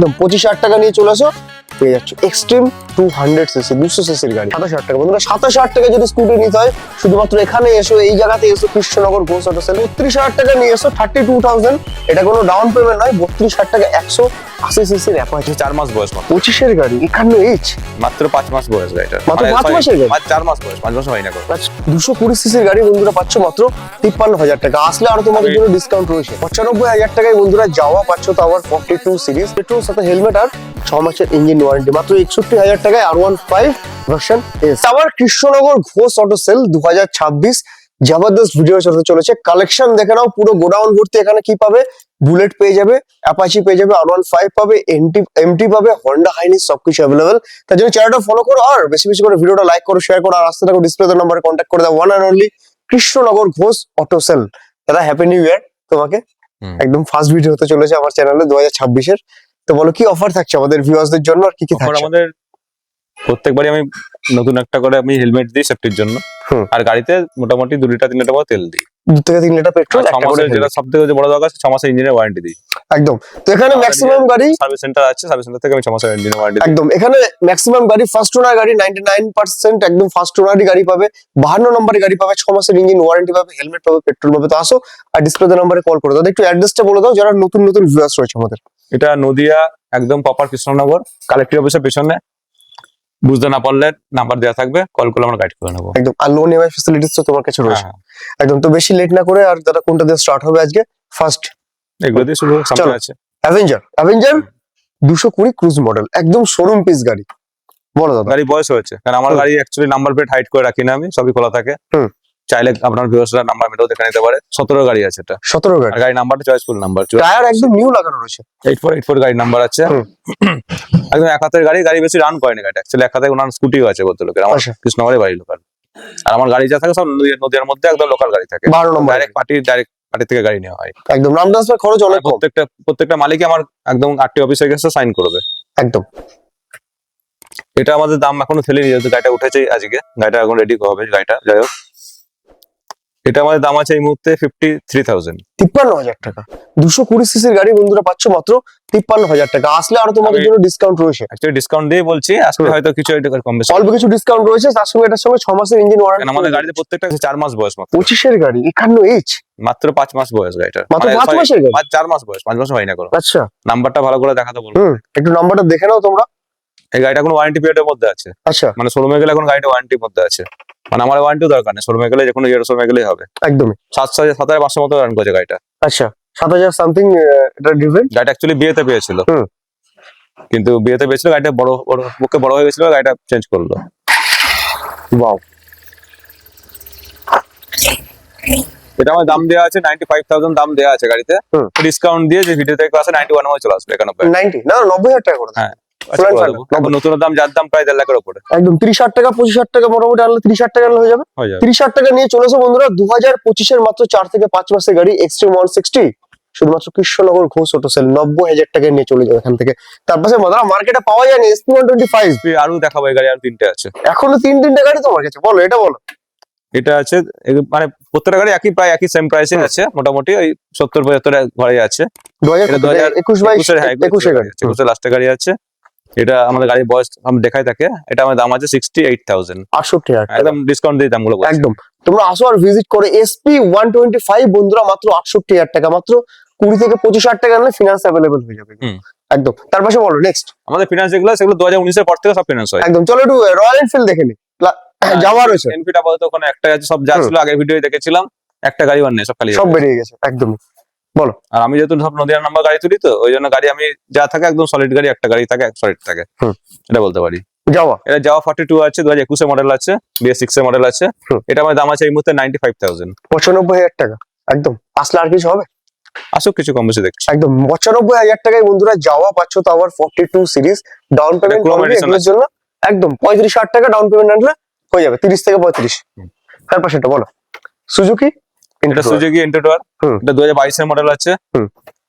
একদম পঁচিশ হাজার টাকা নিয়ে চলে আসো পেয়ে যাচ্ছ। এক্সট্রিম টু হান্ড্রেড সিসি দুশো সিসির গাড়ি সাতাশ হাজার টাকা। বন্ধুরা সাতাশ হাজার টাকা যদি স্কুটি নিতে হয় শুধুমাত্র এখানে এসো এই জায়গাতে এসো কৃষ্ণনগর ঘোষ অটো সেল বত্রিশ হাজার টাকা নিয়ে এসো থার্টি টু থাউজেন্ড এটা কোনো ডাউন পেমেন্ট নয় বত্রিশ হাজার টাকা একশো আশি সিসির অ্যাপাচি চার মাস বয়স পঁচিশের গাড়ি একান্ন এইচ মাত্র পাঁচ মাস বয়স গাড়িটা। মাত্র মানে পাঁচ মাসের গাড়ি? চার মাস বয়স পাঁচ মাস হয় না দুশো কুড়ি সিসির গাড়ি বন্ধুরা পাচ্ছ মাত্র তিপ্পান্ন হাজার টাকা। আসলে আরও তোমাদের জন্য ডিসকাউন্ট রয়েছে। পঁচানব্বই হাজার টাকায় বন্ধুরা যাওয়া পাচ্ছ তো আবার ফর্টি টু সিরিজ পেট্রোল সাথে হেলমেট আর ছ মাসের ইঞ্জিন ওয়ারেন্টি মাত্র একষট্টি হাজার টাকায় R one five version S আবার কৃষ্ণনগর ঘোষ অটো সেল দু হাজার ছাব্বিশ। জবরদস্ত ভিডিও চলতে চলেছে। কালেকশন দেখে নাও পুরো গোডাউন ভর্তি। এখানে কি পাবে? বুলেট পেয়ে যাবে অ্যাপাচি পেয়ে যাবে আর ওয়ান ফাইভ পাবে এমটি এমটি পাবে হন্ডা হাইনিস সবকিছু অ্যাভেলেবেল তার জন্য চ্যানেলটা ফলো করো আর বেশি বেশি করে ভিডিওটা লাইক করো শেয়ার করো আর আসতে থাকো ডিসপ্লে নাম্বারে কন্ট্যাক্ট করে দাও। One and only Krishnanagar Ghosh auto sale দাদা হ্যাপি নিউ ইয়ার তোমাকে। একদম ফার্স্ট ভিডিও হতে চলেছে আমার চ্যানেলে দু হাজার ছাব্বিশের। তো বলো কি অফার থাকছে আমাদের ভিউয়ার্সদের জন্য আর কি কি থাকছে? আমাদের প্রত্যেকবারই আমি নতুন একটা করে আমি হেলমেট দিই সেফটির জন্য। হুম। আর গাড়িতে মোটামুটি দু লিটার তিন লিটার মতো তেল দিই। দু থেকে তিন লিটার পেট্রোল আর ছ মাসের যেটা সব থেকে বড় দরকার ছ মাসের ইঞ্জিনের ওয়ারেন্টি দিই। একদম। তো এখানে আমাদের ম্যাক্সিমাম গাড়ি সার্ভিস সেন্টার আছে সার্ভিস সেন্টার থেকে আমি ছ মাসের ইঞ্জিনের ওয়ারেন্টি দিই। একদম। এখানে ম্যাক্সিমাম গাড়ি ফার্স্ট ওনার গাড়ি নাইনটি নাইন পার্সেন্ট একদম ফার্স্ট ওনারই গাড়ি পাবে। বাহান্ন নম্বরের গাড়ি পাবে ছ মাসের ইঞ্জিন ওয়ারেন্টি পাবে হেলমেট পাবে পেট্রোল পাবে। তো আসো আর ডিসপ্লে নম্বরে কল করে দাও। একটু অ্যাড্রেসটা বলে দাও যারা নতুন নতুন ভিউয়ার্স রয়েছে আমাদের। এটা নদিয়া একদম প্রপার কৃষ্ণনগর কালেক্টর অফিসের পেছনে। বুঝতে না পারলে নাম্বার দেওয়া থাকবে কল করলে আমরা গাইড করে নেব। একদম আর লোন ইএমআই ফ্যাসিলিটিস তো তোমার কাছে রয়েছে। হ্যাঁ, একদম তো বেশি লেট না করে আর দাদা কোনটা দিয়ে স্টার্ট হবে আজকে ফার্স্ট এগুলো দিয়ে শুরু সামনে আছে। অ্যাভেঞ্জার অ্যাভেঞ্জার দুশো কুড়ি ক্রুজ মডেল একদম শোরুম পিস গাড়ি। বলো দাদা। গাড়ি বয়স হয়েছে কারণ আমার গাড়ি অ্যাকচুয়ালি নাম্বার প্লেট হাইড করে রাখি না আমি সবই খোলা থাকে। হুম। চাইলে আপনার ভিউসরা নাম্বার মেটাও দেখে নিতে পারে। সতেরো গাড়ি আছে এটা। সতেরো গাড়ি। গাড়ি নাম্বারটা চয়েসফুল নাম্বার টায়ার একদম নিউ লাগানো রয়েছে। এইট ফোর এইট ফোর গাড়ির নাম্বার আছে। একদম এক হাতের গাড়ি গাড়ি বেশি রান করেনি গাড়ি অ্যাকচুয়ালি এক হাতে ওনার স্কুটিও আছে বলতে লোকের। আমার আচ্ছা। কৃষ্ণগড়ে বাড়ি লোকাল। আর আমার গাড়ি যা থাকে সব নদীর মধ্যে একদম লোকাল গাড়ি থাকে। বারো নম্বর। ডাইরেক্ট পার্টি ডাইরেক্ট পার্টি থেকে গাড়ি নেওয়া হয়। একদম। নাম ট্রান্সফার খরচ অনেক কম। প্রত্যেকটা প্রত্যেকটা মালিকই আমার একদম আটটি অফিসে গেছে সাইন করবে। একদম। এটা আমাদের দাম এখনও ফেলেনি যেহেতু গাড়িটা উঠেছে আজকে। গাড়িটা এখন রেডি হবে গাড়িটা। যাই হোক। এটা আমাদের দাম আছে এই মুহূর্তে ফিফটি থ্রি থাউজেন্ড তিপ্পান্ন হাজার টাকা। দুশো কুড়ি সিসির গাড়ি বন্ধুরা পাচ্ছ মাত্র তিপ্পান্ন হাজার টাকা। আসলে আরও তোমাদের জন্য ডিসকাউন্ট রয়েছে। অ্যাকচুয়ালি ডিসকাউন্ট দিয়ে বলছি হুম। হয়তো কিছু কম বেশি। অল্প কিছু ডিসকাউন্ট রয়েছে তার সঙ্গে এটার সঙ্গে ছ মাসের ইঞ্জিন ওয়ারেন্টি আমাদের গাড়িতে প্রত্যেকটা চার মাস বয়স মাত্র। পঁচিশের গাড়ি একান্ন এইচ মাত্র পাঁচ মাস বয়স গাড়িটার। মাত্র মানে, পাঁচ মাসের গাড়ি? চার মাস বয়স পাঁচ মাস হয় না কোনো। আচ্ছা। নাম্বারটা ভালো করে দেখাতে বলব একটু নাম্বারটা দেখে নাও তোমরা। এই গাড়িটা কোনো ওয়ারেন্টি পিরিয়ডের মধ্যে আছে। আচ্ছা। মানে শোরুমে গেলে এখন গাড়িটা ওয়ারেন্টির মধ্যে আছে। মানে আমার ওয়ারেন্টিও দরকার নেই শোরুমে গেলে যে কোনো ইয়ের শোরুমে গেলেই হবে। একদমই। সাত হাজার সাত হাজার পাঁচশো মতো রান করেছে গাড়িটা। আচ্ছা সাত হাজার সামথিং এটা ডিভেন্ট গাড়িটা অ্যাকচুয়ালি বিয়েতে পেয়েছিল। কিন্তু বিয়েতে পেয়েছিল গাড়িটা বড় বড় বুকে বড় হয়ে গেছিল গাড়িটা চেঞ্জ করল। ওয়াও এটা আমার দাম দেওয়া আছে নাইনটি ফাইভ থাউজেন্ড দাম দেওয়া আছে গাড়িতে। ডিসকাউন্ট দিয়ে যে ভিডিও থেকে আসে নাইনটি ওয়ান চলে আসবে একানব্বই। নাইনটি না নব্বই হাজার টাকা করে হ্যাঁ। এখন নতুন দাম যার দাম প্রায় দেড় লাখের উপরে একদম তিরিশ হাজার টাকা পঁচিশ হাজার টাকা মোটামুটি আনলে তিরিশ হাজার টাকা হয়ে যাবে। তিরিশ হাজার টাকা নিয়ে চলেছে বন্ধুরা দু হাজার পঁচিশের মাত্র চার থেকে পাঁচ মাসের গাড়ি এক্সট্রিম ওয়ান সিক্সটি শুধুমাত্র কৃষ্ণনগর ঘোষ অটো সেল নব্বই হাজার টাকা নিয়ে চলে যাবে এখান থেকে। তার পাশে দাদা মার্কেটে পাওয়া যায়নি এসপি ওয়ান টোয়েন্টি ফাইভ আরও দেখাবো এই গাড়ি আর তিনটে আছে। এখনও তিন তিনটে গাড়ি তোমার কাছে বলো এটা বলো। এটা আছে মানে প্রত্যেকটা গাড়ি একই প্রায় একই সেম প্রাইসিং। আছে মোটামুটি ওই সত্তর পঁচাত্তর ঘরে আছে। দু হাজার এটা 2000 একুশ বাইশ একুশের হ্যাঁ একুশে গাড়ি হুম, একুশের লাস্টে গাড়ি আছে। এটা আমাদের গাড়ির বয়স আমি দেখাই থাকে এটা আমার দাম আছে সিক্সটি এইট থাউজেন্ড আটষট্টি হাজার একদম ডিসকাউন্ট দিয়ে দামগুলো বলছি। একদম। তোমরা আসো আর ভিজিট করে এসপি ওয়ান টোয়েন্টি ফাইভ বন্ধুরা মাত্র আটষট্টি হাজার টাকা মাত্র কুড়ি থেকে পঁচিশ হাজার টাকা আনলে ফিনান্স অ্যাভেলেবল হয়ে যাবে। একদম। তার পাশে বলো নেক্সট আমাদের ফিনান্স যেগুলো সেগুলো দু হাজার উনিশের পর থেকে সব ফিনান্স হয়। একদম। চলো একটু রয়্যাল এনফিল্ড দেখে নি। যাওয়া রয়েছে। এনফিট আপাতত ওখানে একটা আছে সব যা। ছিল আগের ভিডিও দেখেছিলাম একটা গাড়ি আর নেই সব খালি সব বেরিয়ে গেছে একদম আর আমি যেহেতু সব নদীয়ার নাম্বার গাড়ি তুলি তো ওই জন্য গাড়ি আমি যা থাকে একদম সলিড গাড়ি একটা গাড়ি থাকে সলিড থাকে। এটা বলতে পারি। যাওয়া। এটা যাওয়া ফর্টি টু আছে দু হাজার একুশে মডেল আছে বিএস সিক্স এর মডেল আছে। এটা আমার দাম আছে এই মুহূর্তে নাইনটি ফাইভ থাউজেন্ড পঁচানব্বই হাজার টাকা একদম। আসলে আর কিছু হবে? আসুক কিছু কম বেশি দেখছি। একদম পঁচানব্বই হাজার টাকায় বন্ধুরা যাওয়া পাচ্ছ তো আবার forty two series down payment এগুলোর জন্য। একদম পঁয়ত্রিশ হাজার টাকা ডাউন পেমেন্ট আনলে হয়ে যাবে তিরিশ থেকে পঁয়ত্রিশ। হুম। তারপর সেটা বলো। সুজুকি এটা সুজুকি এন্টারটোয়ার এটা দু হাজার বাইশের মডেল আছে।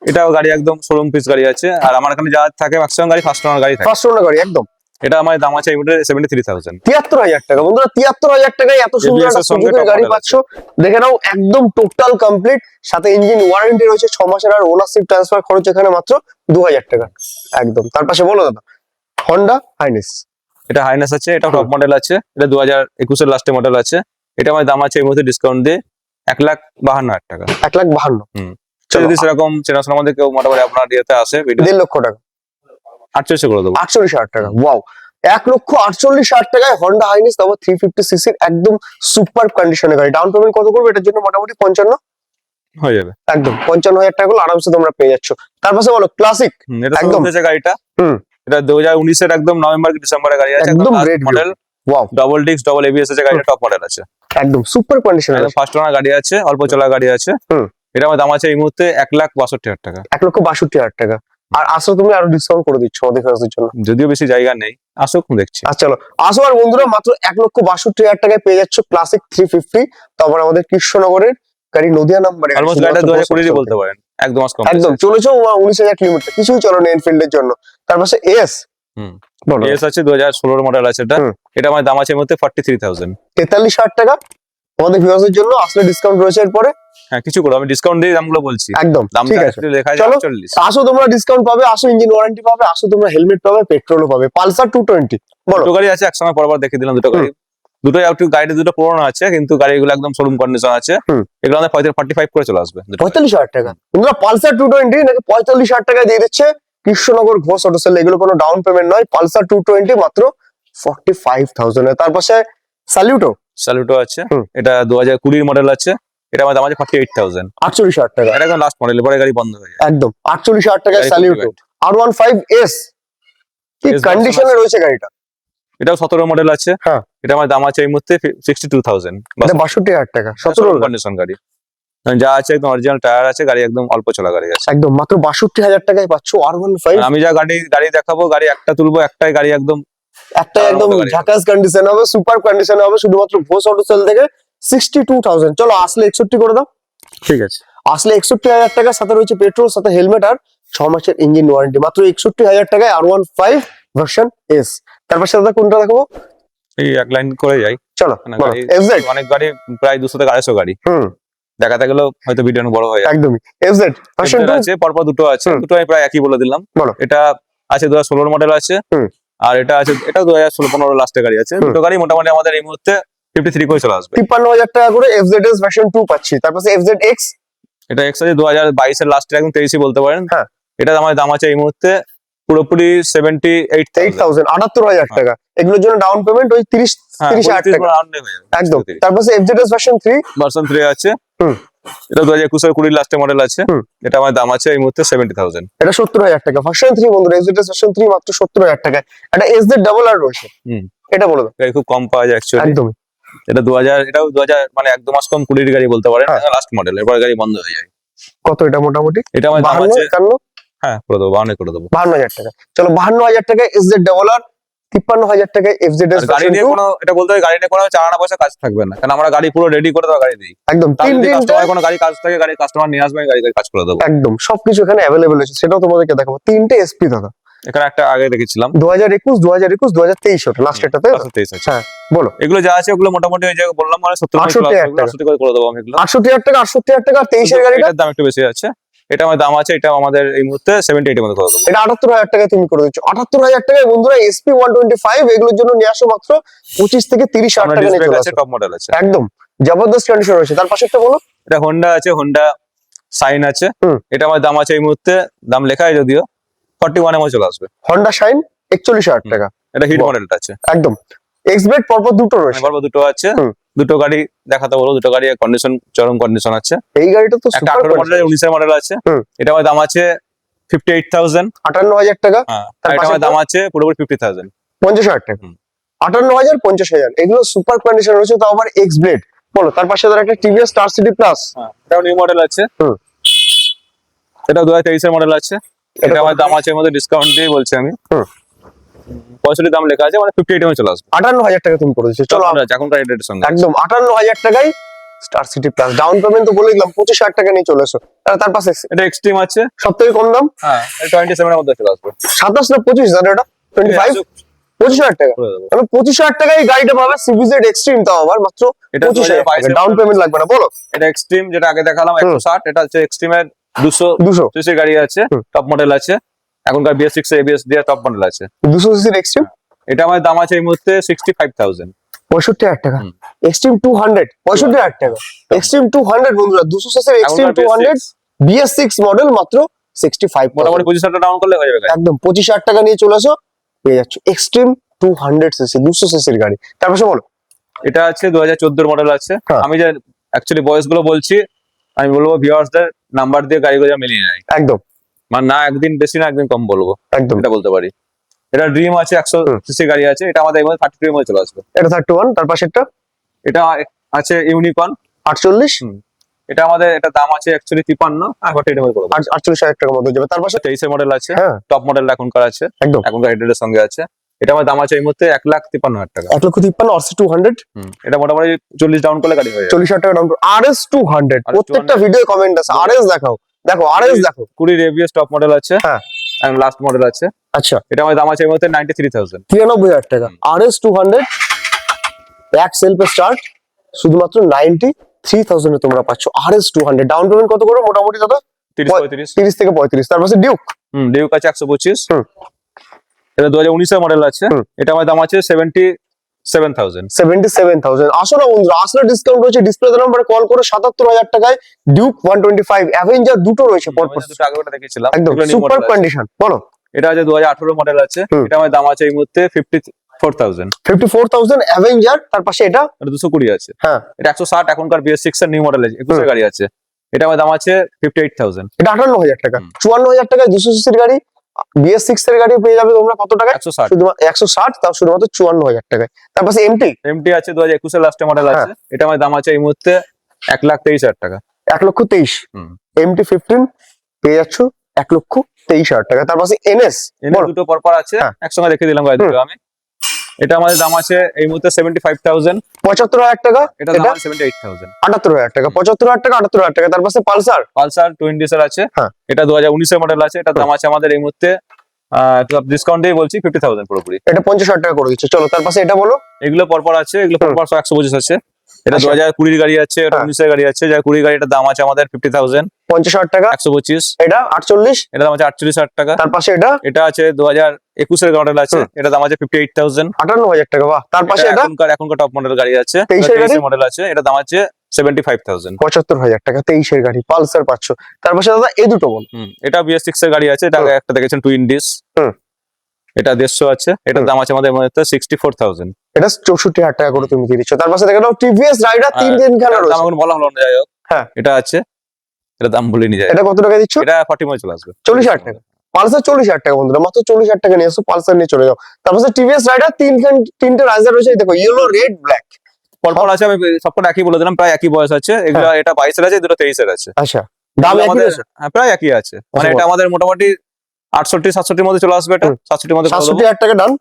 এটাও গাড়ি একদম শোরুম পিস গাড়ি আছে। আর আমার এখানে যা থাকে ম্যাক্সিমাম গাড়ি ফার্স্ট ওনার গাড়ি থাকে। ফার্স্ট ওনার গাড়ি একদম। এটা আমার দাম আছে এই মুহূর্তে সেভেন্টি থ্রি থাউজেন্ড তিয়াত্তর হাজার টাকা। বন্ধুরা তিয়াত্তর হাজার টাকায় এত সুন্দর একটা গাড়ি পাচ্ছ। দেখে নাও একদম টোটাল কমপ্লিট সাথে ইঞ্জিন ওয়ারেন্টি রয়েছে ছ মাসের আর ওনারশিপ ট্রান্সফার খরচ এখানে মাত্র দু হাজার টাকা। একদম। তার পাশে বলো দাদা হন্ডা হাইনেস এটা হাইনেস আছে এটা টপ মডেল আছে। এটা দু হাজার একুশের লাস্টে মডেল আছে। এটা আমার দাম আছে এই মুহূর্তে ডিসকাউন্ট দিয়ে। এক লাখ বাহান্ন হাজার টাকা। এক লাখ বাহান্ন। যদি সেরকম চেনাশোনা আমাদের কেউ মোটামুটি আপনার ইয়েতে আসে দেড় লক্ষ টাকা। আটচল্লিশে করে দেবো। আটচল্লিশ হাজার টাকা। ওয়াও এক লক্ষ আটচল্লিশ হাজার টাকায় হন্ডা হাইনেস তারপর থ্রি ফিফটি সিসির একদম সুপার কন্ডিশনের গাড়ি। ডাউন পেমেন্ট কত করবে? এটার জন্য মোটামুটি পঞ্চান্ন। হয়ে যাবে। একদম পঞ্চান্ন হাজার টাকা গুলো আরামসে তোমরা পেয়ে যাচ্ছ। তার পাশে বলো ক্লাসিক একদম। গাড়িটা। হুম। এটা দু হাজার উনিশের একদম নভেম্বর ডিসেম্বরের গাড়ি আছে একদম view। Model wow double disc double ABS আছে গাড়িটা টপ মডেল আছে। একদম সুপার কন্ডিশন ফার্স্ট ওনার গাড়ি আছে অল্প চলা গাড়ি আছে। হুম। এটা আমার দাম আছে এই মুহূর্তে এক লাখ বাষট্টি হাজার টাকা। এক লক্ষ বাষট্টি হাজার টাকা। আর আসো তুমি আরও ডিসকাউন্ট করে দিচ্ছ আমাদের ফেরতের জন্য। যদিও বেশি জায়গা নেই আসুক দেখছি। আচ্ছা চলো। আসো আর বন্ধুরা মাত্র এক লক্ষ বাষট্টি হাজার টাকায় পেয়ে যাচ্ছ ক্লাসিক থ্রি ফিফটি তারপর আমাদের কৃষ্ণনগরের গাড়ি নদিয়া নাম্বারে অলমোস্ট গাড়িটা দু হাজার বলতে পারেন একদম একদম চলেছ উনিশ হাজার কিলোমিটার। কিছুই চলো না এনফিল্ডের জন্য। তার পাশে এস এস আছে দু হাজার ষোলোর মডেল আছে এটা। এটা আমার দাম আছে ফর্টি থ্রি থাউজেন্ড তেতাল্লিশ হাজার টাকা। আমাদের ভিউয়ার্সের জন্য আসলে ডিসকাউন্ট রয়েছে এরপরে। হ্যাঁ কিছু করো আমি ডিসকাউন্ট দিয়ে দামগুলো বলছি। একদম লেখা চলো। আসো তোমরা ডিসকাউন্ট পাবে আসো ইঞ্জিন ওয়ারেন্টি পাবে আসো তোমরা হেলমেট পাবে পেট্রোলও পাবে। পালসার টু টোয়েন্টি দুটো গাড়ি আছে একসঙ্গে পরপর দেখে দিলাম দুটো গাড়ি। দুটো একটু গাড়ি দুটো পুরোনো আছে কিন্তু গাড়িগুলো একদম শোরুম কন্ডিশন আছে। এগুলো আমাদের পঁয়ত্রিশ ফর্টি ফাইভ করে চলে আসবে। পঁয়তাল্লিশ হাজার টাকা। তোমরা পালসার টু টোয়েন্টি নাকি পঁয়তাল্লিশ হাজার টাকা দিয়ে দিচ্ছে? কৃষ্ণনগর ঘোষ অটো সেল এগুলো কোনো ডাউন পেমেন্ট নয় পালসার টু টোয়েন্টি মাত্র ফর্টি ফাইভ থাউজেন্ড তার পাশে স্যালিউটো স্যালুটো আছে। এটা দু হাজার কুড়ির মডেল আছে। এটা আমার দাম আছে ফর্টি এইট থাউজেন্ড আটচল্লিশ হাজার টাকা। এটা একদম লাস্ট মডেল এবারে গাড়ি বন্ধ হয়ে যায় একদম। আটচল্লিশ হাজার টাকায় Saluto R one five S কি কন্ডিশনে রয়েছে গাড়িটা? এটাও সতেরো মডেল আছে। হ্যাঁ। এটা আমার দাম আছে এই মুহূর্তে সিক্সটি টু থাউজেন্ড বাষট্টি হাজার টাকা। সতেরো কন্ডিশন গাড়ি। যা আছে একদম অরিজিনাল টায়ার আছে গাড়ি একদম অল্প চলা গাড়ি আছে। একদম মাত্র বাষট্টি হাজার টাকায় পাচ্ছ আর ওয়ান ফাইভ আমি যা গাড়ি গাড়ি দেখাবো গাড়ি একটা তুলবো একটাই গাড়ি একদম একটা একদম ঝাকাস কন্ডিশন হবে সুপার কন্ডিশন হবে শুধুমাত্র ঘোষ অটো সেল থেকে সিক্সটি টু থাউজেন্ড চলো আসলে একষট্টি করে দাও। ঠিক আছে। আসলে একষট্টি হাজার টাকা সাথে রয়েছে পেট্রোল সাথে হেলমেট আর ছ মাসের ইঞ্জিন ওয়ারেন্টি মাত্র একষট্টি হাজার টাকায় R one five version S তারপর সাথে কোনটা দেখাবো? এই এক লাইন করে যাই। চলো না, গাড়ি- অনেক গাড়ি প্রায় দুশো থেকে আড়াইশো গাড়ি। হুম। দেখাতে গেলেও হয়তো ভিডিও বড় হয়ে একদমই। এফজেড ভার্সন আছে পরপর দুটো আছে দুটো আমি প্রায় একই বলে দিলাম। এটা আছে দু হাজার ষোলোর মডেল আছে। আর এটা আছে এটা দু হাজার ষোলো পনেরো লাস্টের গাড়ি আছে। দুটো গাড়ি মোটামুটি আমাদের এই মুহূর্তে ফিফটি থ্রি করে চলে আসবে। তিপ্পান্ন হাজার টাকা করে এফজেড এস ভার্সন টু পাচ্ছি। তারপর এফজেড এক্স এটা এক্স আছে দু হাজার বাইশের লাস্টের একদম তেইশই বলতে পারেন। হ্যাঁ। এটা আমার দাম আছে এই মুহূর্তে পুরোপুরি সেভেন্টি এইট থাউজেন্ড আটাত্তর হাজার হ্যাঁ। টাকা এগুলোর জন্য ডাউন পেমেন্ট ওই তিরিশ তিরিশ হাজার টাকা। একদম। তারপর FZ S version three version three আছে। এটা দু হাজার একুশের কুড়ির লাস্টের মডেল আছে। এটা আমার দাম আছে এই মুহূর্তে সেভেন্টি থাউজেন্ড এটা সত্তর হাজার টাকা। ভার্সন থ্রি বন্ধুরা এস ভার্সন থ্রি মাত্র সত্তর হাজার টাকায়। একটা এস জেড ডাবল আর রয়েছে। এটা বলে গাড়ি খুব কম পাওয়া যায় অ্যাকচুয়ালি একদমই। এটা দু হাজার এটাও দু হাজার মানে এক দু মাস কম কুড়ির গাড়ি বলতে পারেন। লাস্ট মডেল এরপর গাড়ি বন্ধ হয়ে যায়। কত এটা মোটামুটি? এটা আমার দাম আছে হ্যাঁ করে দেবো বাহান্ন করে দেবো। বাহান্ন হাজার টাকা। চলো বাহান্ন হাজার টাকায় এস জেড ডাবল আর তিপ্পান্ন হাজার টাকায় এফ জেড এস গাড়ি নিয়ে কোনো এটা বলতে হয় গাড়ি নিয়ে কোনো চালানা পয়সা কাজ থাকবে না। কারণ আমরা গাড়ি পুরো রেডি করে দেওয়া গাড়ি দিই একদম তিন দিন কাস্টমার কোনো গাড়ি কাজ থাকে গাড়ি কাস্টমার নিয়ে আসবে গাড়ি কাজ করে দেবো। একদম সবকিছু এখানে অ্যাভেলেবেল আছে। সেটাও তোমাদেরকে দেখাবো। তিনটে এসপি দাদা। এখানে একটা আগে দেখেছিলাম। দু হাজার একুশ দু হাজার একুশ দু হাজার তেইশ ওটা লাস্ট এটাতে হ্যাঁ বলো। এগুলো যা আছে ওগুলো মোটামুটি ওই যে বললাম মানে সত্তর 68 হাজার টাকা। আটষট্টি করে করে দেবো আমি এগুলো। আটষট্টি হাজার টাকা আটষট্টি হাজার টাকা তেইশের কিন্তু গাড়িটা? এটার দাম একটু বেশি আছে। এটা আমার দাম আছে এটা আমাদের এই মুহূর্তে সেভেন্টি এইটের মধ্যে করে দেবো। এটা আটাত্তর হাজার টাকায় তুমি করে দিচ্ছ। আটাত্তর হাজার টাকায় বন্ধুরা এসপি ওয়ান টোয়েন্টি ফাইভ এগুলোর জন্য নিয়ে আসো মাত্র পঁচিশ থেকে তিরিশ হাজার টাকা আছে টপ মডেল আছে। একদম। জবরদস্ত কন্ডিশন রয়েছে। তার পাশে একটা বলো। এটা হোন্ডা আছে হোন্ডা সাইন আছে। এটা আমার দাম আছে এই মুহূর্তে দাম লেখাই যদিও ফর্টি ওয়ান এমও চলে আসবে। হন্ডা শাইন একচল্লিশ হাজার টাকা। এটা হিট মডেলটা আছে। একদম। এক্স ব্রেড পরপর দুটো রয়েছে। বলব দুটো আছে। দুটো গাড়ি দেখাতে বলব দুটো গাড়ি কন্ডিশন চরম কন্ডিশন আছে। এই গাড়িটা তো একটা আঠারো মডেল উনিশের মডেল আছে। এটা আমার দাম আছে ফিফটি এইট থাউজেন্ড আটান্ন হাজার টাকা হ্যাঁ এটা আমার দাম আছে পুরোপুরি ফিফটি থাউজেন্ড পঞ্চাশ হাজার টাকা। আটান্ন হাজার পঞ্চাশ হাজার। এগুলো সুপার কন্ডিশন রয়েছে তাও আবার এক্স ব্লেড বলো তার পাশে ধর একটা টিভিএস স্টার সিটি প্লাস এটাও নিউ মডেল আছে। হুম। এটা দু হাজার তেইশের মডেল আছে। এটা আমার দাম আছে মধ্যে ডিসকাউন্ট দিয়ে বলছি আমি। পঁয়ষট্টি দাম লেখা আছে মানে ফিফটি এইট চলে আসবে। আটান্ন হাজার টাকা তুমি করে দিচ্ছ চলো চলো এখনকার রেটের সঙ্গে একদম আটান্ন হাজার টাকায় star city plus down payment তো বলে দিলাম পঁচিশ হাজার টাকা নিয়ে চলে এসো। তার পাশে এটা এক্সট্রিম আছে। সব থেকে কম দাম? হ্যাঁ টোয়েন্টি মধ্যে চলে আসবে। সাতাশ না পঁচিশ হাজার এটা? টোয়েন্টি ফাইভ পঁচিশ হাজার টাকা। মানে পঁচিশ হাজার টাকায় এই গাড়িটা পাবে এক্সট্রিম তাও আবার মাত্র এটা পঁচিশ হাজার ডাউন পেমেন্ট লাগবে না বলো। এটা এক্সট্রিম যেটা আগে দেখালাম একশো ষাট এটা হচ্ছে এক্সট্রিমের দুশো দুশো। গাড়ি আছে টপ মডেল আছে। এখনকার বিএস সিক্স এবিএস দিয়ে টপ মডেল আছে। দুশো সিসির এক্সট্রিম এটা আমার দাম আছে এই মুহূর্তে সিক্সটি ফাইভ থাউজেন্ড পঁয়ষট্টি হাজার টাকা। এক্সট্রিম টু হান্ড্রেড পঁয়ষট্টি হাজার টাকা। এক্সট্রিম টু হান্ড্রেড বন্ধুরা দুশো সিসির extreme two hundred BS six model মাত্র সিক্সটি ফাইভ মোটামুটি পঁচিশ হাজার ডাউন করলে হয়ে যাবে একদম পঁচিশ হাজার টাকা নিয়ে চলে আসো পেয়ে যাচ্ছ। এক্সট্রিম টু হান্ড্রেড সিসি দুশো সিসির গাড়ি। তারপর সে বলো। এটা আছে দু হাজার চোদ্দোর মডেল আছে। হ্যাঁ। আমি যে অ্যাকচুয়ালি বয়সগুলো বলছি আমি বলব ভিউয়ার্সদের নাম্বার দিয়ে গাড়িগুলো মিলিয়ে নেয়। একদম। মানে না একদিন বেশি না একদিন কম বলব। একদম। এটা বলতে পারি। এটা ড্রিম আছে একশো সিসি গাড়ি আছে এটা আমাদের এমন থার্টি টু মধ্যে চলে আসবে। এটা থার্টি ওয়ান তার পাশেরটা? এটা আছে ইউনিকর্ন আটচল্লিশ? এটা আমাদের এটা দাম আছে অ্যাকচুয়ালি তিপান্ন আটচল্লিশ হাজার টাকার মধ্যে যাবে। তার পাশে তেইশের মডেল আছে হ্যাঁ। টপ মডেল এখনকার আছে। একদম। এখনকার হেডের সঙ্গে আছে। এটা আমার দাম আছে এই মুহূর্তে এক লাখ তিপ্পান্ন হাজার টাকা। এক লক্ষ তিপ্পান্ন অর্সি টু হান্ড্রেড এটা মোটামুটি চল্লিশ ডাউন করলে গাড়ি হয়ে চল্লিশ হাজার টাকা ডাউন আর এস টু হান্ড্রেড প্রত্যেকটা ভিডিও কমেন্ট আছে। আর এস দেখাও। দেখো আর এস দেখো। কুড়ি রেভিয়াস টপ মডেল আছে হ্যাঁ। এবং লাস্ট মডেল আছে। আচ্ছা। এটা আমার দাম আছে এই মুহূর্তে নাইনটি থ্রি থাউজেন্ড তিরানব্বই হাজার টাকা। আর এস টু হান্ড্রেড এক সেলফে স্টার্ট শুধুমাত্র নাইনটি থ্রি থাউজেন্ডে তোমরা পাচ্ছ। আর S two hundred down payment কত করে মোটামুটি দাদা? তিরিশ পঁয়- পঁয়ত্রিশ। তিরিশ থেকে পঁয়ত্রিশ। তার পাশে ডিউক হুম ডিউক আছে একশো পঁচিশ। হুম। এটা দু হাজার উনিশের মডেল আছে। এটা আমার দাম আছে seventy seven thousand seventy seven thousand আসো বন্ধুরা আসলে ডিসকাউন্ট রয়েছে ডিসপ্লে নাম্বারে কল করে সাতাত্তর হাজার টাকায় Duke one twenty five avenger দুটো রয়েছে পরপর দুটো আগে ওটা দেখেছিলাম। একদম সুপার কন্ডিশন বলো। এটা আছে দু হাজার আঠারো মডেল আছে। এটা আমার দাম আছে এই মুহূর্তে fifty four thousand fifty four thousand avenger তার পাশে এটা? দুশো কুড়ি আছে। হ্যাঁ। এটা একশো ষাট এখনকার বিএস সিক্স এর নিউ মডেল আছে গাড়ি আছে। এটা আমার দাম আছে ফিফটি এইট থাউজেন্ড এটা আটান্ন হাজার টাকা। চুয়ান্ন হাজার টাকায় দুশো সিসির গাড়ি বিএস সিক্স এর গাড়ি পেয়ে যাবে তোমরা কত টাকা একশো ষাট। শুধুমাত্র একশো ষাট তাও শুধুমাত্র চুয়ান্ন হাজার টাকায়। তার পাশে এমটি এমটি আছে দু হাজার একুশের লাস্টে মডেল হ্যাঁ। আছে। এটা আমার দাম আছে এই মুহূর্তে এক লাখ তেইশ হাজার টাকা। এক লক্ষ তেইশ। এমটি ফিফটিন পেয়ে যাচ্ছ এক লক্ষ তেইশ হাজার টাকা। তার পাশে এনএস। দুটো পরপর আছে। হ্যাঁ। একসঙ্গে দেখে দিলাম গাড়ি দুটো আমি। এটা আমাদের দাম আছে এই মুহূর্তে সেভেন্টি ফাইভ থাউজেন্ড পঁচাত্তর হাজার টাকা? এটা দাম সেভেন্টি এইট থাউজেন্ড আটাত্তর হাজার টাকা। পঁচাত্তর হাজার টাকা আটাত্তর হাজার টাকা। তার পাশে পালসার? পালসার টোয়েন্টি এর আছে। হ্যাঁ। এটা দু হাজার উনিশের মডেল আছে। এটা দাম আছে আমাদের এই মুহূর্তে ডিসকাউন্ট দিয়ে বলছি ফিফটি থাউজেন্ড পুরোপুরি। এটা পঞ্চাশ হাজার টাকা করে দিচ্ছে। চলো তার পাশে এটা বলো। এগুলো পরপর আছে এগুলো। পরপর একশো পঁচিশ আছে। এটা দু আচ্ছা। হাজার কুড়ির গাড়ি আছে এটা হ্যাঁ। উনিশের গাড়ি আছে। যার কুড়ি গাড়িটার দাম আছে আমাদের ফিফটি থাউজেন্ড পঞ্চাশ হাজার টাকা। একশো পঁচিশ। এটা আটচল্লিশ। এটা দাম আছে আটচল্লিশ হাজার টাকা। তার পাশে এটা? এটা আছে দু হাজার একুশের মডেল আছে। এটা দাম আছে ফিফটি এইট থাউজেন্ড আটান্ন হাজার টাকা বাহ। তার পাশে এখনকার এখনকার টপ মডেল গাড়ি আছে। তেইশের মডেল আছে। এটা দাম আছে সেভেন্টি ফাইভ থাউজেন্ড পঁচাত্তর হাজার টাকা তেইশের গাড়ি পালসার পাচ্ছ তার পাশে দাদা দুটো বল। এটা বিএস সিক্স এর গাড়ি আছে। এটা একটা দেখেছেন টুইন ডিস হুম। এটা দেড়শো আছে। এটার দাম আছে আমাদের মধ্যে সিক্সটি ফোর থাউজেন্ড এটা চৌষট্টি হাজার টাকা করে তুমি দিচ্ছ। তার পাশে দেখে নাও টিভিএস রাইডার তিন দিন খেলা রয়েছে? এখন বলা হলো না যাই হোক। হ্যাঁ। এটা আছে। এটা দাম বলিনি যায় এটা কত টাকা দিচ্ছ? এটা ফর্টি মধ্যে চলে আসবে। চল্লিশ হাজার টাকা। পালসার চল্লিশ হাজার টাকা বন্ধুরা মাত্র চল্লিশ হাজার টাকা নিয়ে এসো পালসার নিয়ে চলে যাও। তারপর টিভিএস রাইডার তিন তিনটে রাইজার রয়েছে দেখো ইয়েলো রেড ব্ল্যাক পরপর আছে আমি সবকটা একই বলে দিলাম প্রায় একই বয়স আছে। এগুলো এটা বাইশের আছে দুটো তেইশের আছে। আচ্ছা দাম একই আমাদের- হ্যাঁ, প্রায় একই আছে। মানে আচ্ছা, এটা আমাদের মোটামুটি আটষট্টি সাতষট্টির মধ্যে চলে আসবে এটা। সাতষট্টির মধ্যে সাতষট্টি হাজার টাকা ডান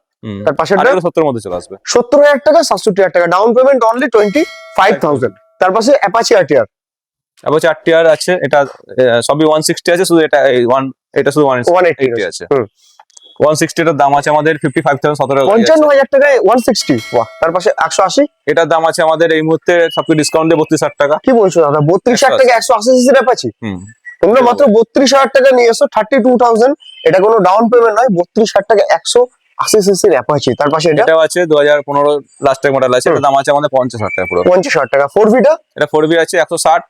তার পাশে আর এগুলো মধ্যে চলে আসবে। সত্তর হাজার টাকা সাতষট্টি হাজার টাকা। Down payment only twenty five thousand তার পাশে অ্যাপাচি আরটিআর তারপর চারটি আর আছে এটা সবই ওয়ান সিক্সটি আছে শুধু এটা ওয়ান এটা শুধু ওয়ান এইটি আছে। দাম আছে আমাদের ফিফটি ফাইভ থাউজেন্ড সতেরো পঞ্চান্ন হাজার টাকায় ওয়ান সিক্সটি বাহ তার পাশে একশো আশি? এটার দাম আছে আমাদের এই মুহূর্তে সবকিছু ডিসকাউন্ট দিয়ে বত্রিশ হাজার টাকা। কি বলছো দাদা? বত্রিশ হাজার টাকা একশো আশি সিসির অ্যাপাচি তোমরা মাত্র বত্রিশ হাজার টাকা নিয়ে এসো থার্টি টু থাউজেন্ড এটা কোনো ডাউন পেমেন্ট নয় বত্রিশ হাজার টাকা একশো আশি সিসির অ্যাপাচি তার পাশে এটা? এটাও আছে দু হাজার পনেরো লাস্টের মডেল আছে। এটার দাম আছে আমাদের পঞ্চাশ হাজার টাকা পুরো। পঞ্চাশ হাজার টাকা। ফোর ভিটা এটা ফোর বি আছে একশো ষাট।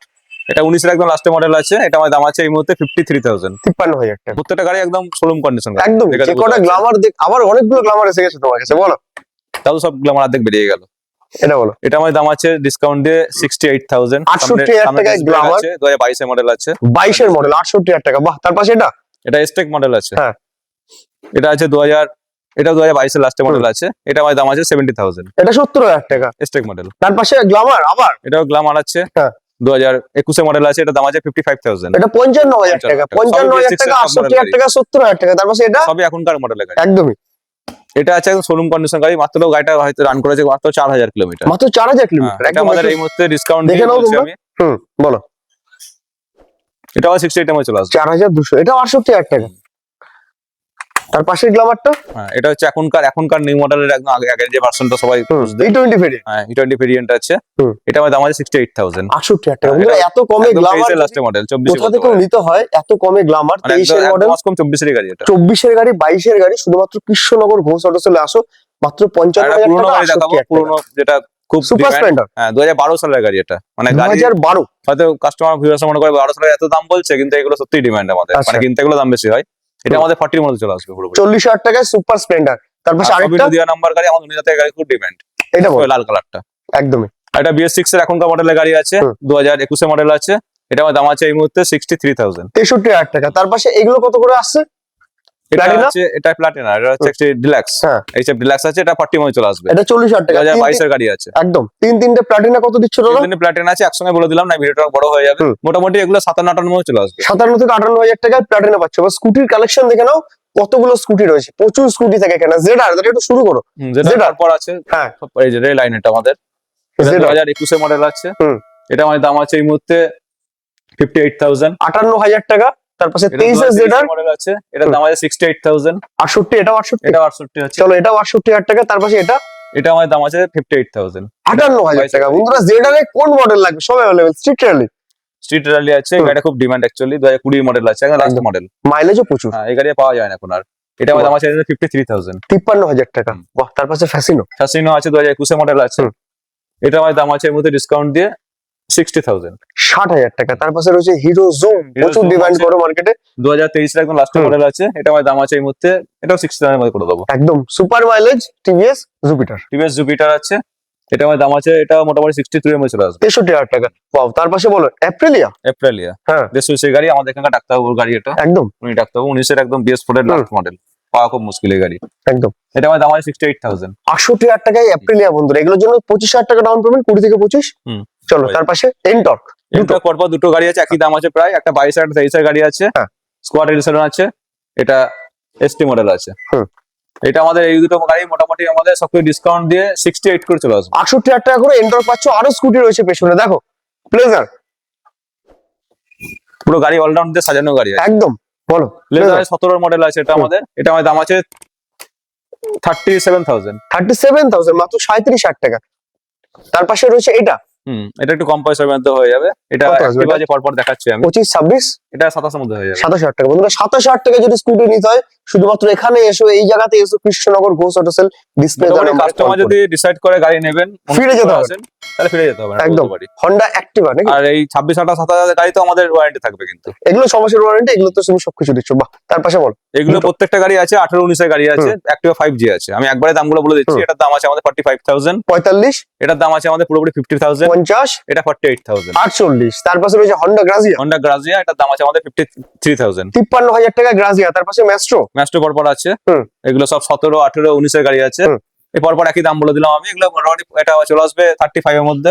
এটা উনিশের একদম লাস্টের মডেল আছে এটা আমার দাম আছে এই মুহূর্তে ফিফটি থ্রি থাউজেন্ড তিপ্পান্ন হাজার টাকা। প্রত্যেকটা গাড়ি একদম শোরুম কন্ডিশন একদম কটা গ্লামার দেখ আবার অনেকগুলো গ্লামার এসে গেছে তোমার কাছে বলো। তাও সব গ্লামার অর্ধেক বেরিয়ে গেল। এটা বলো। এটা আমার দাম আছে ডিসকাউন্ট দিয়ে সিক্সটি এইট থাউজেন্ড 68,000 টাকায় Glamour। দু হাজার বাইশের মডেল আছে। বাইশের মডেল আটষট্টি হাজার টাকা। বাহ তার পাশে এটা? এটা স্টেক মডেল আছে। হ্যাঁ। এটা আছে দু হাজার এটা দু হাজার বাইশের মডেল আছে। এটা আমার দাম আছে সেভেন্টি থাউজেন্ড এটা সত্তর হাজার টাকা। স্টেক মডেল তার পাশে গ্লামার আবার? এটাও গ্লামার আছে। হ্যাঁ। দু হাজার একুশে মডেল আছে এটা দাম আছে ফিফটি ফাইভ থাউজেন্ড এটা পঞ্চান্ন হাজার টাকা পঞ্চান্ন হাজার টাকা আটষট্টি হাজার টাকা সত্তর হাজার টাকা তার পাশে এটা সবই এখনকার মডেলের গাড়ি। একদমই। এটা আছে একদম শোরুম কন্ডিশন গাড়ি মাত্র গাড়িটা হয়তো রান করেছে মাত্র চার হাজার কিলোমিটার মাত্র চার হাজার হ্যাঁ, কিলোমিটার এটা একদম আমাদের এই মুহূর্তে ডিসকাউন্ট দেখে দিয়ে নাও আমি। হুম বলো। এটাও সিক্সটি এইট চলে আসবে। চার হাজার দুশো এটা আটষট্টি হাজার টাকা। তার পাশের গ্লামারটা হ্যাঁ এটা হচ্ছে এখনকার এখনকার নিউ মডেলের একদম আগে আগের যে ভার্সনটা সবাই এই টোয়েন্টি ভেরিয়েন্ট হ্যাঁ ই টোয়েন্টি ভেরিয়েন্ট আছে। এটা আমার দাম আছে সিক্সটি এইট থাউজেন্ড আটষট্টি টাকা। হ্যাঁ, এত কমে গ্লামার মডেল চব্বিশ কোথা থেকেও নিতে হয়? এত কমে গ্লামার মানে তেইশের মডেল কম চব্বিশের গাড়ি এটা। চব্বিশের গাড়ি বাইশের গাড়ি শুধুমাত্র কৃষ্ণনগর ঘোষ অটো সেলে আসো মাত্র একটা হাজার পুরোনো যেটা খুব সুপার স্প্লেন্ডার হ্যাঁ দু হাজার বারো সালের গাড়ি এটা। মানে দু গাড়ি হাজার বারো। হয়তো কাস্টমার ভিউয়ার্স মনে করে বারো সালের এত দাম বলছে কিন্তু এগুলো সত্যি ডিমান্ড আমাদের। আচ্ছা। মানে কিনতে এগুলো দাম বেশি হয়। এটা। আমাদের ফর্টির মধ্যে চলে আসবে পুরোপুরি। চল্লিশ হাজার টাকায় সুপার স্প্লেন্ডার তার পাশে আরেকটা? নদিয়া নাম্বার গাড়ি আমাদের নদিয়া গাড়ি খুব ডিমান্ড এটা লাল কালারটা একদমই। এটা বিএস সিক্স এর এখনকার মডেলের গাড়ি আছে। দু হাজার একুশে মডেল আছে। এটা আমার দাম আছে এই মুহূর্তে সিক্সটি থ্রি থাউজেন্ড তেষট্টি হাজার টাকা। তার পাশে এগুলো কত করে আসছে? এটা? হচ্ছে এটা প্লাটিনা এটা হচ্ছে একটি ডিলাক্স হ্যাঁ। ডিলাক্স আছে এটা মধ্যে চলে আসবে। এটা চল্লিশ হাজার টাকা। গাড়ি আছে। একদম। তিন তিনটে প্লাটিনা কত দিচ্ছ দাদা? প্লাটিনা আছে একসঙ্গে বলে দিলাম না ভিডিওটা বড় হয়ে যাবে। মোটামুটি এগুলো মধ্যে চলে আসবে। সাতান্ন থেকে আটান্ন হাজার টাকায় প্লাটিনা পাচ্ছ। এবার স্কুটির কালেকশন দেখে নাও কতগুলো স্কুটি রয়েছে। প্রচুর স্কুটি থাকে এখানে। জেডার একটু শুরু করো। যেটা যেটা- তারপর আছে হ্যাঁ। এই যে রেল লাইন এটা আমাদের। দু জেডার হাজার একুশে মডেল আছে। এটা আমার দাম আছে এই মুহূর্তে ফিফটি এইট থাউজেন্ড আটান্ন হাজার টাকা। তার পাশে জেডার মডেল আছে। এটার দাম আছে সিক্সটি এইট থাউজেন্ড আটষট্টি এটাও আটষট্টি। এটা আটষট্টি আছে চলো এটাও আটষট্টি হাজার টাকা তার পাশে এটা? এটা আমার দাম আছে ফিফটি এইট থাউজেন্ড আটান্ন হাজার টাকা। বন্ধুরা জেডারে কোন মডেল লাগবে? সব available street rally street rally আছে। গাড়িটা খুব ডিমান্ড অ্যাকচুয়ালি দু হাজার কুড়ি মডেল আছে একদম লাস্ট। মডেল মাইলেজও প্রচুর। হ্যাঁ এই গাড়ি পাওয়া যায় না এখন আর। এটা আমার দাম আছে ফিফটি থ্রি থাউজেন্ড তিপ্পান্ন হাজার টাকা। বাহ তার পাশে ফ্যাসিনো ফ্যাসিনো আছে দু হাজার একুশে মডেল আছে। এটা আমার দাম আছে এর মধ্যে ডিসকাউন্ট দিয়ে সিক্সটি থাউজেন্ড ষাট হাজার টাকা। তার পাশে রয়েছে হিরো প্রচুর ডিমান্ড করো মার্কেটে দু হাজার তেইশের একদম লাস্ট মডেল আছে। এটা আমার দাম আছে এই মুহূর্তে। এটাও সিক্সটি থাউজেন্ড মধ্যে করে দেবো। একদম। Super mileage TVS Jupiter TVS Jupiter আছে। এটা আমার দাম আছে। এটা মোটামুটি সিক্সটি থ্রি মধ্যে চলে আসবে। তেষট্টি হাজার টাকা। বাহ তার পাশে বলো অ্যাপ্রিলিয়া হ্যাঁ। গাড়ি আমাদের এখানকার ডাক্তারবাবুর গাড়ি এটা। একদম। উনি ডাক্তারবাবু উনিশের একদম বিএস ফোর এর লাস্ট মডেল পাওয়া খুব মুশকিল গাড়ি। একদম। এটা আমার দাম আছে সিক্সটি এইট থাউজেন্ড আটষট্টি হাজার টাকায় অ্যাপ্রিলিয়া বন্ধুরা। এগুলোর জন্য পঁচিশ হাজার টাকা ডাউন পেমেন্ট কুড়ি থেকে পঁচিশ। হুম। চলো তার পাশে এনটর্ক দুটো। পরপর দুটো গাড়ি আছে একই দাম আছে প্রায়। একটা বাইশ হাজার তেইশের গাড়ি আছে। হ্যাঁ। স্কোয়াড এডিশন আছে। এটা এসটি মডেল আছে। হুম। এটা আমাদের এই দুটো গাড়ি মোটামুটি আমাদের সবকিছু ডিসকাউন্ট দিয়ে সিক্সটি এইট করে চলে আসবে। আটষট্টি হাজার টাকা করে এনটর্ক পাচ্ছ। আরও স্কুটি রয়েছে পেছনে দেখো। প্লেজার পুরো গাড়ি অলরাউন্ড দিয়ে সাজানো গাড়ি একদম। বলো লেজার সতেরো মডেল আছে এটা আমাদের এটা আমাদের দাম আছে thirty seven thousand thirty seven thousand মাত্র সাঁত্রিশ হাজার টাকা। তার পাশে রয়েছে এটা। হুম এটা একটু কম পয়সার মধ্যে হয়ে যাবে। এটা পরপর দেখাচ্ছি আমি। পঁচিশ ছাব্বিশ? এটা সাতাশের মধ্যে হয়ে যাবে। সাতাশ হাজার টাকা। বন্ধুরা সাতাশ হাজার টাকা যদি স্কুটি নিতে হয় শুধুমাত্র এখানে এসো এই জায়গাতে এসো Krishnanagar Ghosh auto sale display customer যদি ডিসাইড করে গাড়ি নেবেন ফিরে যেতে হবে। তাহলে ফিরে যেতে হবে একদম। হন্ডা অ্যাক্টিভা নাকি? আর এই ছাব্বিশ আঠাশ হাজার গাড়ি তো আমাদের ওয়ারেন্টি থাকবে কিন্তু। এগুলো ওয়ারেন্টি এগুলো তো তুমি সবকিছু দিচ্ছ। বাহ তার পাশে বল। এগুলো প্রত্যেকটা গাড়ি আছে আঠারো উনিশের গাড়ি আছে অ্যাক্টিভা ফাইভ জি আছে। আমি একবারে দামগুলো বলে দিচ্ছি এটার দাম আছে আমাদের ফর্টি ফাইভ থাউজেন্ড পঁয়তাল্লিশ। এটার দাম আছে আমাদের পুরোপুরি ফিফটি থাউজেন্ড পঞ্চাশ। এটা ফর্টি এইট থাউজেন্ড আটচল্লিশ। তার পাশে রয়েছে হন্ডা গ্রাজিয়া হন্ডা গ্রাজিয়া এটার দাম আছে আমাদের ফিফটি থ্রি থাউজেন্ড তিপ্পান্ন হাজার টাকা গ্রাজিয়া তার পাশে ম্যাস্ট্রো ম্যাস্টো পরপর আছে। এগুলো সব সতেরো আঠেরো উনিশের গাড়ি আছে। এই পরপর একই দাম বলে দিলাম আমি। এগুলো মোটামুটি এটা চলে আসবে থার্টি ফাইভ এর মধ্যে।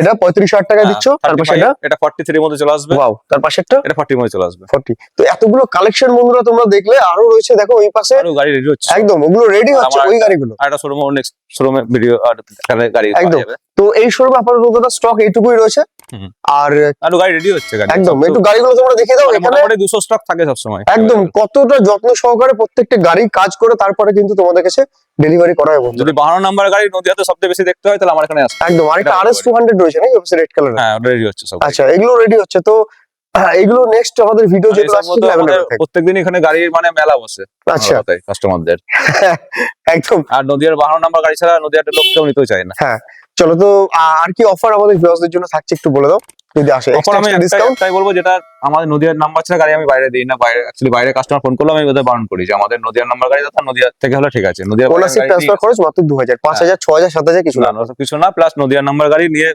এটা পঁয়ত্রিশ হাজার টাকা দিচ্ছ তার পাশে এটা? এটা ফর্টি থ্রি মধ্যে চলে আসবে। ওয়াও তার পাশেরটা? এটা ফর্টি মধ্যে চলে আসবে। ফর্টি তো এতগুলো কালেকশন বন্ধুরা তোমরা দেখলে আরও রয়েছে দেখো ওই পাশে আরও গাড়ি রেডি হচ্ছে। একদম ওগুলো রেডি হচ্ছে ওই গাড়িগুলো। আর একটা শোরুম নেক্সট শোরুমে ভিডিও গাড়ি একদম। তো এই শোরুমে আপাতত স্টক এইটুকুই রয়েছে। আর আরও গাড়ি রেডি হচ্ছে গাড়ি। একদম একটু গাড়িগুলো তোমরা দেখে দাও এখানে মোটামুটি দুশো স্টক থাকে সবসময়। একদম কতটা যত্ন সহকারে প্রত্যেকটা গাড়ি কাজ করে তারপরে কিন্তু তোমাদের কাছে ডেলিভারি করা বন্ধু যদি বাহান্ন নাম্বার গাড়ি নদীয়াতে সবচেয়ে বেশি দেখতে হয় তাহলে আমার এখানে আসবে। একদম আরেকটা আর এস টু হান্ড্রেড রয়েছে নাকি রেড কালার হ্যাঁ রেডি হচ্ছে সব। আচ্ছা এগুলো রেডি হচ্ছে। তো এগুলো নেক্সট আমাদের ভিডিও যেগুলো আসছে। প্রত্যেকদিন এখানে গাড়ির মানে মেলা বসে আচ্ছা। কাস্টমারদের একদম। আর নদীয়ার বাহান্ন নাম্বার গাড়ি ছাড়া নদীয়াতে লোক কেউ নিতেও চায় না। চলো তো আর কি অফার আমাদের ভিউয়ার্সদের জন্য থাকছে একটু বলে দাও যদি আসে। তখন আমি ডিসকাউন্ট একটাই বলব যেটা আমাদের নদীয়ার নাম্বার ছাড়া গাড়ি আমি বাইরে দিই না বাইরে অ্যাকচুয়ালি বাইরে কাস্টমার ফোন করলে আমি ওদের বারণ করি যে আমাদের নদীয়ার নাম্বার গাড়ি দাদা নদীয়া থেকে হলে ঠিক আছে। নদীয়ার বাইরের ওনারশিপ ট্রান্সফার খরচ মাত্র দু হাজার পাঁচ হাজার ছ হাজার সাত হাজার কিছু না। না না, কিছু না প্লাস নদীয়ার নাম্বার গাড়ি নিয়ে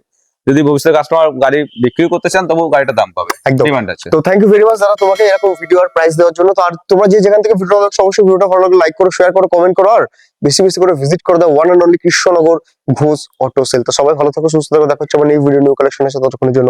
যদি ভবিষ্যতে কাস্টমার গাড়ি বিক্রি করতে চান তবু গাড়িটা দাম পাবে। একদম। ডিমান্ড আছে। তো থ্যাংক ইউ ভেরি মাচ দাদা তোমাকে এরকম ভিডিও আর প্রাইস দেওয়ার জন্য। তো আর তোমরা যে যেখান থেকে ভিডিও দেখছ অবশ্যই ভিডিওটা ভালো লাগলে লাইক করো শেয়ার করো কমেন্ট করো আর বেশি বেশি করে ভিজিট করে দাও one and only Krishnanagar Ghosh auto sale তো সবাই ভালো থাকো সুস্থ থাকো। দেখা হচ্ছে আমার এই ভিডিও নিউ কালেকশনের সাথে ততক্ষণের জন্য।